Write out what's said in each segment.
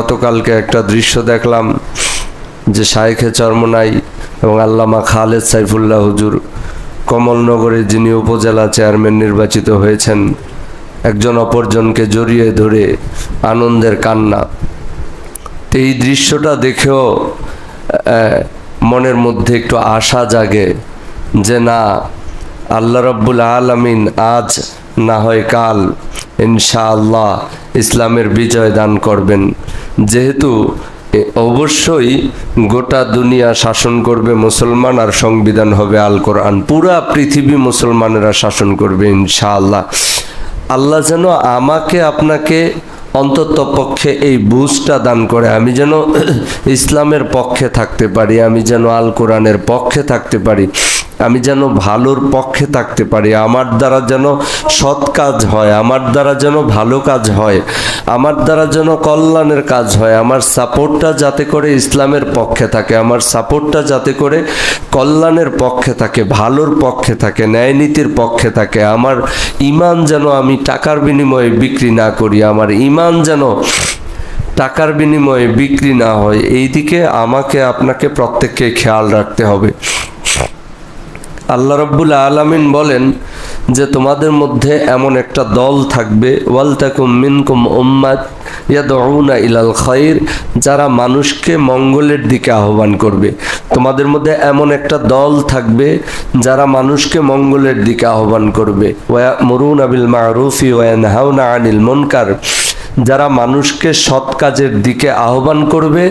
গতকালকে একটা দৃশ্য দেখলাম যে শাইখে চরমনাই এবং আল্লামা খালেদ সাইফুল্লাহ হুজুর কমলনগরে যিনি উপজেলা চেয়ারম্যান নির্বাচিত হয়েছেন, একজন অপরজনকে জড়িয়ে ধরে আনন্দের কান্না। এই দৃশ্যটা দেখেও মনের মধ্যে একটু আশা জাগে যে না, আল্লাহ রব্বুল আলমিন আজ না হয় কাল ইনশাআল্লাহ ইসলামের বিজয় দান করবেন। যেহেতু অবশ্যই গোটা দুনিয়া শাসন করবে মুসলমান আর সংবিধান হবে আল কোরআন। পুরা পৃথিবী মুসলমানেরা শাসন করবে ইনশাআল্লাহ। আল্লাহ যেন আমাকে, আপনাকে অন্তত পক্ষে এই বুঝটা দান করে। আমি যেন ইসলামের পক্ষে থাকতে পারি, আমি যেন আল কোরআনের পক্ষে থাকতে পারি। আমি যেন ভালোর পক্ষে থাকতে পারি, আমার দ্বারা যেন সৎ কাজ হয়, আমার দ্বারা যেন ভালো কাজ হয়, আমার দ্বারা যেন কল্যাণের কাজ হয়, আমার সাপোর্টটা যাতে করে ইসলামের পক্ষে থাকে, আমার সাপোর্টটা যাতে করে কল্যাণের পক্ষে থাকে, ভালোর পক্ষে থাকে ন্যায় নীতির পক্ষে থাকে, আমার ইমান যেন আমি টাকার বিনিময়ে বিক্রি না করি, আমার ইমান যেন টাকার বিনিময়ে বিক্রি না হয় এই দিকে আমাকে, আপনাকে প্রত্যেককে খেয়াল রাখতে হবে। আল্লাহ রব্বুল আলামিন বলেন যে তোমাদের মধ্যে এমন একটা দল থাকবে, ওয়ালতাকুম মিনকুম উম্মাত ইয়াদউনা ইলাল খাইর, যারা মানুষকে মঙ্গলের দিকে আহ্বান করবে। তোমাদের মধ্যে এমন একটা দল থাকবে, যারা মানুষকে মঙ্গলের দিকে আহ্বান করবে। ওয়া মরুন আবিল মারুফি ওয়ানহাউনা আনিল মুনকার, যারা মানুষকে সৎ কাজের দিকে আহ্বান করবে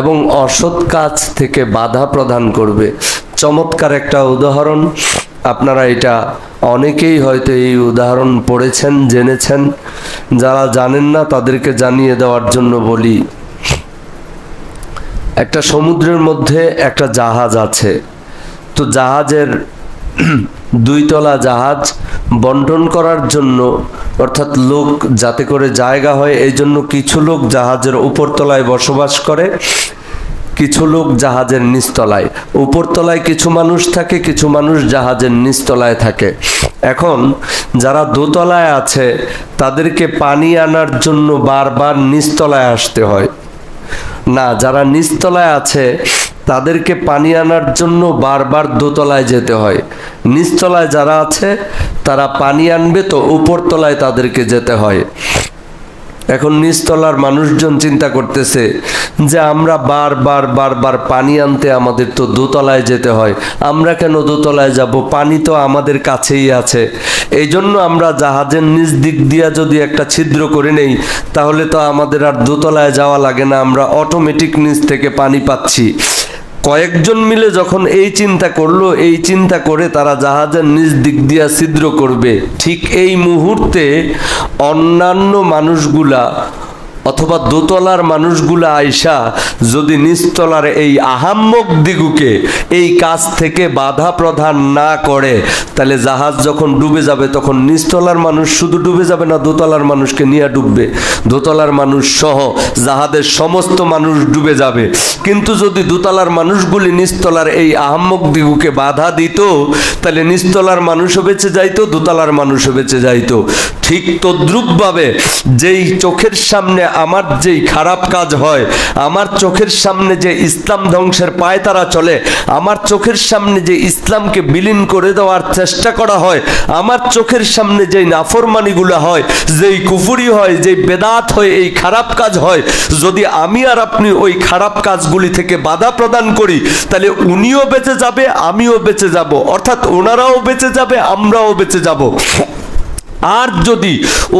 এবং অসৎ কাজ থেকে বাধা প্রদান করবে। চমৎকার একটা উদাহরণ। আপনারা এটা অনেকেই হয়তো এই উদাহরণ পড়েছেন, জেনেছেন। যারা জানেন না, তাদেরকে জানিয়ে দেওয়ার জন্য বলি। একটা সমুদ্রের মধ্যে একটা জাহাজ আছে। তো জাহাজের দুইতলা জাহাজ বন্টন করার জন্য, অর্থাৎ লোক যাতে করে জায়গা হয়, এই জন্য কিছু লোক জাহাজের উপরতলায় বসবাস করে। কিছু লোক জাহাজের নিচতলায়। উপরতলায় কিছু মানুষ থাকে, কিছু মানুষ জাহাজের নিচতলায় থাকে। এখন যারা দোতলায় আছে, তাদেরকে পানি আনার জন্য বারবার নিচতলায় আসতে হয়। না, যারা নিচতলায় আছে, তাদেরকে পানি আনার জন্য বারবার দোতলায় যেতে হয়। নিচতলায় যারা আছে, তারা পানি আনবে তো উপরতলায় তাদেরকে যেতে হয়। এখন নিচতলার মানুষজন চিন্তা করতেছে যে আমরা বারবার বারবার পানি আনতে আমাদের তো দোতলায় যেতে হয়। আমরা কেন দোতলায় যাব? পানি তো আমাদের কাছেই আছে। এই জন্য আমরা জাহাজের নিচ দিক দিয়া যদি একটা ছিদ্র করে নেই, তাহলে তো আমাদের আর দোতলায় যাওয়া লাগে না। আমরা অটোমেটিক নিচ থেকে পানি পাচ্ছি। কয়েকজন মিলে যখন এই চিন্তা করল, এই চিন্তা করে তারা জাহাজের নিজ দিক দিয়া ছিদ্র করবে। ঠিক এই মুহূর্তে অন্যান্য মানুষগুলা অথবা দোতলার মানুষগুলা আইসা যদি নিচতলার এই আহাম্মক দিগুকে এই কাজ থেকে বাধা প্রদান না করে, তাহলে জাহাজ যখন ডুবে যাবে, তখন নিচতলার মানুষ শুধু ডুবে যাবে না, দোতলার মানুষকে নিয়ে ডুববে। দোতলার মানুষ সহ জাহাজের সমস্ত মানুষ ডুবে যাবে। কিন্তু যদি দোতলার মানুষগুলি নিচতলার এই আহাম্মক দিগুকে বাধা দিত, তাহলে নিচতলার মানুষও বেঁচে যাইতো, দোতলার মানুষও বেঁচে যাইতো। ঠিক তদ্রুপভাবে যেই চোখের সামনে আমার যেই খারাপ কাজ হয়, আমার চোখের সামনে যে ইসলাম ধ্বংসের পায়তারা চলে, আমার চোখের সামনে যে ইসলামকে বিলীন করে দেওয়ার চেষ্টা করা হয়, আমার চোখের সামনে যেই নাফরমানিগুলো হয়, যেই কুফুরি হয়, যেই বেদাত হয় এই খারাপ কাজ হয়, যদি আমি আর আপনি ওই খারাপ কাজগুলি থেকে বাধা প্রদান করি, তাহলে উনিও বেঁচে যাবে, আমিও বেঁচে যাব। অর্থাৎ ওনারাও বেঁচে যাবে, আমরাও বেঁচে যাব। আর যদি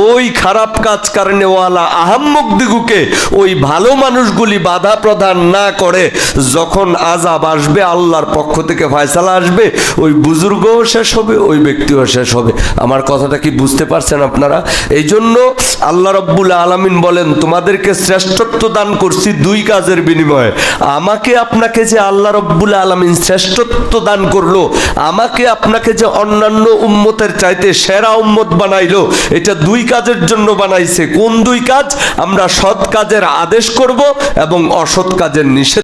ওই খারাপ কাজ কারণেওয়ালা আহাম্মক দিগুকে ওই ভালো মানুষগুলি বাধা প্রদান না করে, যখন আজাব আসবে, আল্লাহর পক্ষ থেকে ফয়সালা আসবে, ওই বুজুর্গও শেষ হবে, ওই ব্যক্তিও শেষ হবে। আমার কথাটা কি বুঝতে পারছেন আপনারা? এই জন্য আল্লাহ রব্বুল আলমিন বলেন, তোমাদেরকে শ্রেষ্ঠত্ব দান করছি দুই কাজের বিনিময়ে। আমাকে আপনাকে যে আল্লাহ রব্বুল আলমিন শ্রেষ্ঠত্ব দান করল, আমাকে আপনাকে যে অন্যান্য উম্মতের চাইতে সেরা উম্মত বানাইলো, এটা দুই কাজের জন্য বানাইছে। কোন দুই কাজ? আমরা সৎ কাজের আদেশ করব এবং অসৎ কাজের নিষেধ